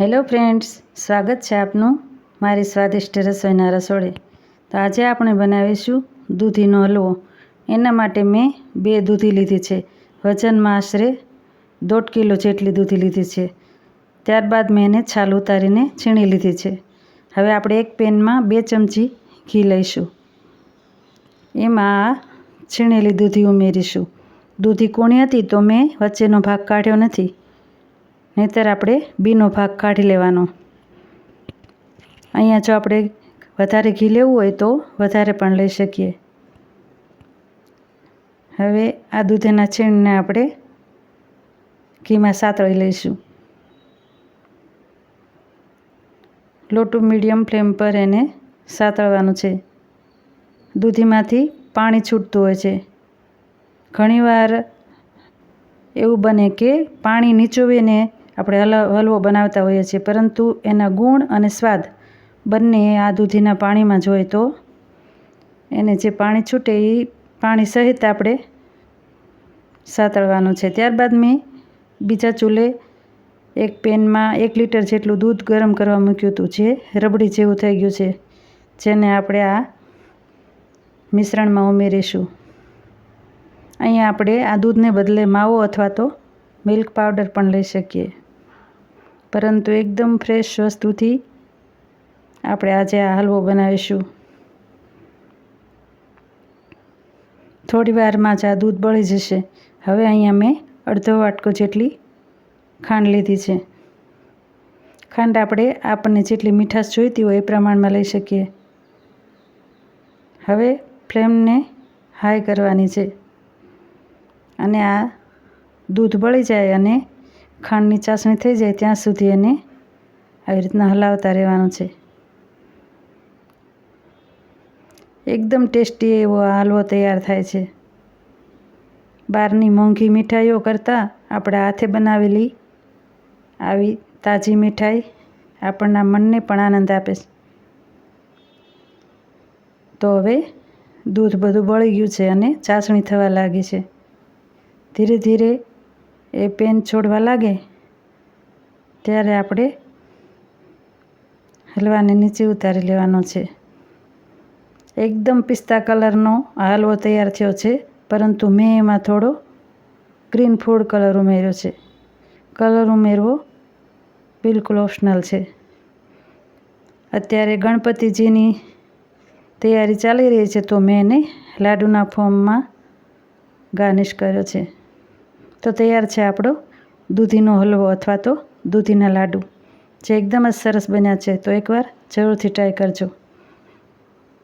Hello friends, સ્વાગત છે આપનું મારી સ્વાદિષ્ટ રસોઈના રસોડે. તો આજે આપણે બનાવીશું દૂધીનો હલવો. એના માટે મેં બે દૂધી લીધી છે. વજનમાં આશરે દોઢ કિલો જેટલી દૂધી લીધી છે. ત્યારબાદ મેં એને છાલ ઉતારીને છીણી લીધી છે. હવે આપણે એક પેનમાં બે ચમચી ઘી લઈશું. એમાં છીણેલી દૂધી ઉમેરીશું. દૂધી કોણી હતી તો મેં વચ્ચેનો ભાગ કાઢ્યો નથી. નહીંતર આપણે બીનો ભાગ કાઢી લેવાનો. અહીંયા જો આપણે વધારે ઘી લેવું હોય તો વધારે પણ લઈ શકીએ. હવે આ દૂધના છીણને આપણે ઘીમાં સાતળી લઈશું. લોટું મીડિયમ ફ્લેમ પર એને સાતળવાનું છે. દૂધીમાંથી પાણી છૂટતું હોય છે. ઘણીવાર એવું બને કે પાણી નીચોવીને આપણે હલ, હલવો બનાવતા હોઈએ છીએ. પરંતુ એના ગુણ અને સ્વાદ બંને આ દૂધીના પાણીમાં જોઈએ તો એને જે પાણી છૂટે એ પાણી સહિત આપણે સાતળવાનું છે. ત્યારબાદ મેં બીજા ચૂલે એક પેનમાં એક લીટર જેટલું દૂધ ગરમ કરવા મૂક્યું હતું, જે રબડી જેવું થઈ ગયું છે, જેને આપણે આ મિશ્રણમાં ઉમેરીશું. અહીંયા આપણે આ દૂધને બદલે માવો અથવા તો મિલ્ક પાવડર પણ લઈ શકીએ. પરંતુ એકદમ ફ્રેશ વસ્તુથી આપણે આજે આ હલવો બનાવીશું. થોડી વારમાં જ આ દૂધ બળી જશે. હવે અહીંયા મેં અડધો વાટકો જેટલી ખાંડ લીધી છે. ખાંડ આપણે આપણને જેટલી મીઠાશ જોઈતી હોય એ પ્રમાણમાં લઈ શકીએ. હવે ફ્લેમને હાઈ કરવાની છે. અને આ દૂધ બળી જાય અને ખાંડની ચાસણી થઈ જાય ત્યાં સુધી એને આવી રીતના હલાવતા રહેવાનું છે. એકદમ ટેસ્ટી એવો હલવો તૈયાર થાય છે. બહારની મોંઘી મીઠાઈઓ કરતાં આપણે હાથે બનાવેલી આવી તાજી મીઠાઈ આપણના મનને પણ આનંદ આપે છે. તો હવે દૂધ બધું બળી ગયું છે અને ચાસણી થવા લાગી છે. ધીરે ધીરે એ પેન છોડવા લાગે, ત્યારે આપણે હલવાને નીચે ઉતારી લેવાનો છે. એકદમ પિસ્તા કલરનો હલવો તૈયાર થયો છે, પરંતુ મેં એમાં થોડો ગ્રીન ફૂડ કલર ઉમેર્યો છે. કલર ઉમેરવો બિલકુલ ઓપ્શનલ છે. અત્યારે ગણપતિજીની તૈયારી ચાલી રહી છે, તો મેં એને લાડુના ફોર્મમાં ગાર્નિશ કર્યો છે. તો તૈયાર છે આપણો દૂધીનો હલવો અથવા તો દૂધીના લાડુ. જે એકદમ જ સરસ બન્યા છે તો એકવાર જરૂરથી ટ્રાય કરજો.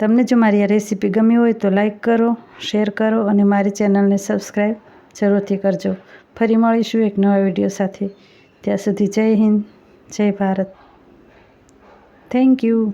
તમને જો મારી આ રેસીપી ગમી હોય તો લાઈક કરો શેર કરો અને મારી ચેનલને સબસ્ક્રાઈબ જરૂરથી કરજો. ફરી મળીશું એક નવા વીડિયો સાથે. ત્યાં સુધી જય હિન્દ, જય ભારત. Thank you